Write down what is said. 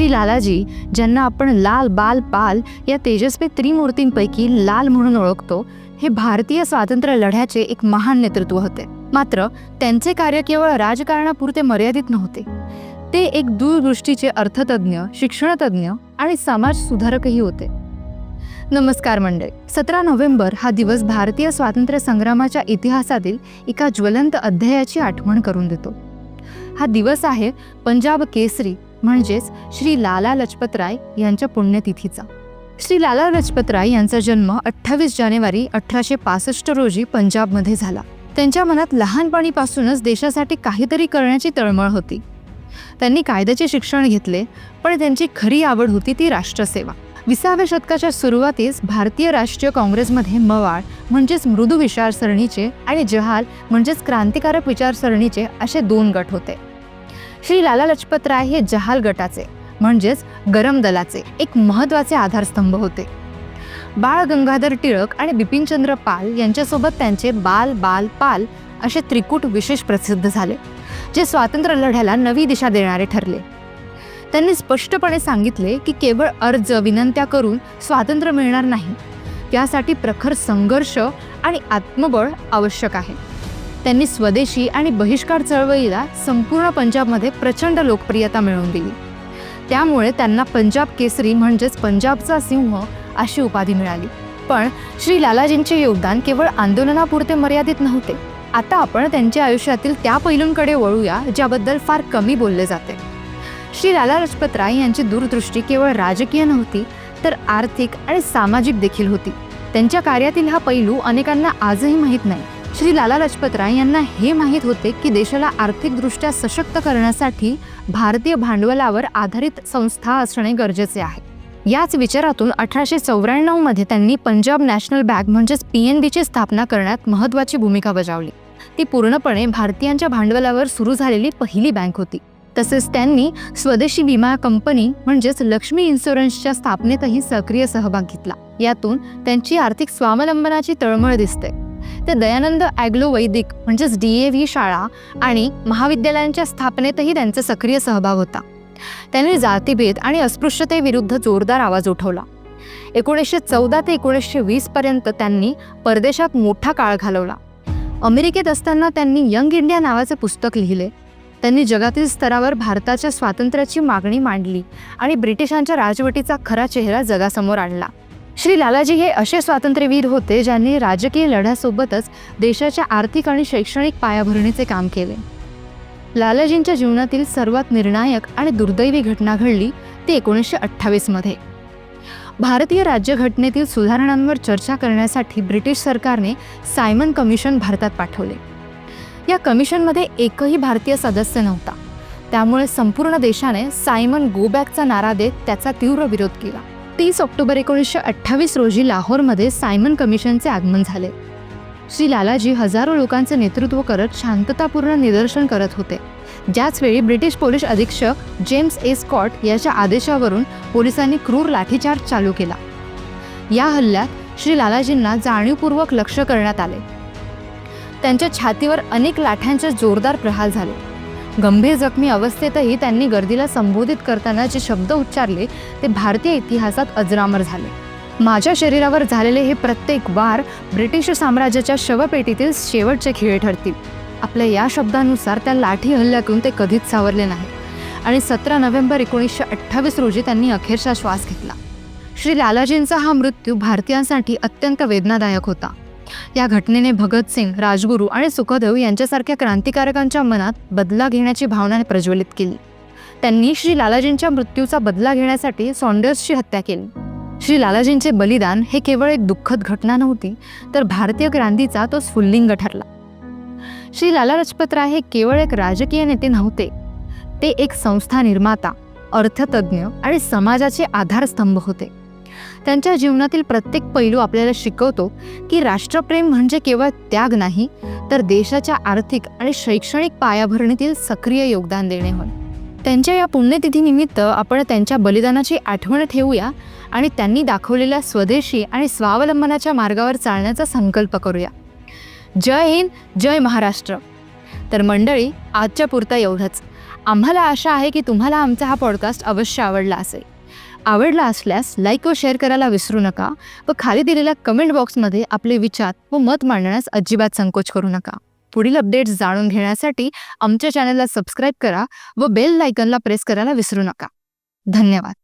श्री लालाजी ज्यांना आपण लाल बाल पाल या तेजस्वी त्रिमूर्तींपैकी लाल म्हणून ओळखतो हे भारतीय स्वातंत्र्य लढ्याचे एक महान नेतृत्व होते. मात्र त्यांचे कार्य केवळ राजकारणापुरते मर्यादित नव्हते. ते एक दूरदृष्टीचे अर्थतज्ञ शिक्षणतज्ञ आणि समाज सुधारकही होते. नमस्कार मंडळी. सतरा नोव्हेंबर हा दिवस भारतीय स्वातंत्र्य संग्रामाच्या इतिहासातील एका ज्वलंत अध्यायाची आठवण करून देतो. हा दिवस आहे पंजाब केसरी म्हणजेच श्री लाला लजपतराय यांच्या पुण्यतिथीचा. श्री लाला लजपतराय यांचा जन्म अठ्ठावीस जानेवारी अठराशे पासष्ट रोजी पंजाबमध्ये झाला. त्यांच्या मनात लहानपणीपासूनच देशासाठी काहीतरी करण्याची तळमळ होती. त्यांनी कायद्याचे शिक्षण घेतले पण त्यांची खरी आवड होती ती राष्ट्रसेवा. विसाव्या शतकाच्या सुरुवातीस भारतीय राष्ट्रीय काँग्रेसमध्ये मवाळ म्हणजेच मृदू विचारसरणीचे आणि जहाल म्हणजेच क्रांतिकारक विचारसरणीचे असे दोन गट होते. श्री लाला लजपतराय हे जहाल गटाचे म्हणजेच गरम दलाचे एक महत्त्वाचे आधारस्तंभ होते. बाळ गंगाधर टिळक आणि बिपिनचंद्र पाल यांच्यासोबत त्यांचे बाल बाल पाल असे त्रिकूट विशेष प्रसिद्ध झाले जे स्वातंत्र्य लढ्याला नवी दिशा देणारे ठरले. त्यांनी स्पष्टपणे सांगितले की केवळ अर्ज विनंत्या करून स्वातंत्र्य मिळणार नाही. त्यासाठी प्रखर संघर्ष आणि आत्मबळ आवश्यक आहे. त्यांनी स्वदेशी आणि बहिष्कार चळवळीला संपूर्ण पंजाबमध्ये प्रचंड लोकप्रियता मिळवून दिली. त्यामुळे त्यांना पंजाब केसरी म्हणजेच पंजाबचा सिंह अशी उपाधी मिळाली. पण श्री लालाजींचे योगदान केवळ आंदोलनापुरते मर्यादित नव्हते. आता आपण त्यांच्या आयुष्यातील त्या पैलूंकडे वळूया ज्याबद्दल फार कमी बोलले जाते. श्री लाला लजपत राय यांची दूरदृष्टी केवळ राजकीय नव्हती तर आर्थिक आणि सामाजिक देखील होती. त्यांच्या कार्यातील हा पैलू अनेकांना आजही माहीत नाही. श्री लाला लजपत राय यांना हे माहीत होते की देशाला आर्थिकदृष्ट्या सशक्त करण्यासाठी भारतीय भांडवलावर आधारित संस्था असणे गरजेचे आहे. याच विचारातून अठराशे चौऱ्याण्णवमध्ये त्यांनी पंजाब नॅशनल बँक म्हणजेच पी एन बीची स्थापना करण्यात महत्त्वाची भूमिका बजावली. ती पूर्णपणे भारतीयांच्या भांडवलावर सुरू झालेली पहिली बँक होती. तसेच त्यांनी स्वदेशी विमा कंपनी म्हणजेच लक्ष्मी इन्शुरन्सच्या स्थापनेतही सक्रिय सहभाग घेतला. यातून त्यांची आर्थिक स्वावलंबनाची तळमळ दिसते. ते दयानंद ॲग्लो वैदिक म्हणजेच डी ए व्ही शाळा आणि महाविद्यालयांच्या स्थापनेतही त्यांचा सक्रिय सहभाग होता. त्यांनी जातीभेद आणि अस्पृश्यतेविरुद्ध जोरदार आवाज उठवला. एकोणीसशे चौदा ते एकोणीसशे वीसपर्यंत त्यांनी परदेशात मोठा काळ घालवला. अमेरिकेत असताना त्यांनी यंग इंडिया नावाचे पुस्तक लिहिले. त्यांनी जगातील स्तरावर भारताच्या स्वातंत्र्याची मागणी मांडली आणि ब्रिटिशांच्या राजवटीचा खरा चेहरा जगासमोर आणला. श्री लालाजी हे असे स्वातंत्र्यवीर होते ज्यांनी राजकीय लढ्यासोबतच देशाच्या आर्थिक आणि शैक्षणिक पायाभरणीचे काम केले. लालाजींच्या जीवनातील सर्वात निर्णायक आणि दुर्दैवी घटना घडली ती एकोणीसशे अठ्ठावीसमध्ये भारतीय राज्यघटनेतील सुधारणांवर चर्चा करण्यासाठी ब्रिटिश सरकारने सायमन कमिशन भारतात पाठवले. या कमिशनमध्ये एकही भारतीय सदस्य नव्हता. त्यामुळे संपूर्ण देशाने सायमन गो बॅकचा नारा देत त्याचा तीव्र विरोध केला. तीस ऑक्टोबर एकोणीसशे अठ्ठावीस रोजी लाहोरमध्ये सायमन कमिशनचे आगमन झाले. श्री लालाजी हजारो लोकांचे नेतृत्व करत शांततापूर्ण निदर्शन करत होते. ज्याचवेळी ब्रिटिश पोलीस अधीक्षक जेम्स ए स्कॉट याच्या आदेशावरून पोलिसांनी क्रूर लाठीचार्ज चालू केला. या हल्ल्यात श्री लालाजींना जाणीवपूर्वक लक्ष करण्यात आले. त्यांच्या छातीवर अनेक लाठ्यांचे जोरदार प्रहार झाले. गंभीर जखमी अवस्थेतही त्यांनी गर्दीला संबोधित करताना जे शब्द उच्चारले ते भारतीय इतिहासात अजरामर झाले. माझ्या शरीरावर झालेले हे प्रत्येक वार ब्रिटिश साम्राज्याच्या शवपेटीतील शेवटचे खेळ ठरतील. आपल्या या शब्दानुसार त्या लाठी हल्ल्यातून ते कधीच सावरले नाही आणि सतरा नोव्हेंबर एकोणीसशे अठ्ठावीस रोजी त्यांनी अखेरचा श्वास घेतला. श्री लालाजींचा हा मृत्यू भारतीयांसाठी अत्यंत वेदनादायक होता. या घटनेने भगतसिंग राजगुरू आणि सुखदेव यांच्यासारख्या क्रांतिकारकांच्या मनात बदला घेण्याची भावना प्रज्वलित केली. त्यांनी श्री लालाजींच्या मृत्यूचा बदला घेण्यासाठी सॉन्डर्सची हत्या केली. श्री लालाजींचे बलिदान हे केवळ एक दुःखद घटना नव्हती तर भारतीय क्रांतीचा तो स्फुल्लिंग ठरला. श्री लाला लजपतराय हे केवळ एक राजकीय नेते नव्हते ते एक संस्था निर्माता अर्थतज्ञ आणि समाजाचे आधारस्तंभ होते. त्यांच्या जीवनातील प्रत्येक पैलू आपल्याला शिकवतो की राष्ट्रप्रेम म्हणजे केवळ त्याग नाही तर देशाच्या आर्थिक आणि शैक्षणिक पायाभरणीतील सक्रिय योगदान देणे होय. त्यांच्या या पुण्यतिथीनिमित्त आपण त्यांच्या बलिदानाची आठवण ठेवूया आणि त्यांनी दाखवलेल्या स्वदेशी आणि स्वावलंबनाच्या मार्गावर चालण्याचा संकल्प करूया. जय हिंद जय महाराष्ट्र. तर मंडळी आजच्या पुरता एवढंच. आम्हाला आशा आहे की तुम्हाला आमचा हा पॉडकास्ट अवश्य आवडला असेल. आवडला असल्यास लाईक व शेअर करायला विसरू नका व खाली दिलेल्या कमेंट बॉक्समध्ये आपले विचार व मत मांडण्यास अजिबात संकोच करू नका. पुढील अपडेट्स जाणून घेण्यासाठी आमच्या चॅनलला सबस्क्राईब करा व बेल लायकनला प्रेस करायला विसरू नका. धन्यवाद.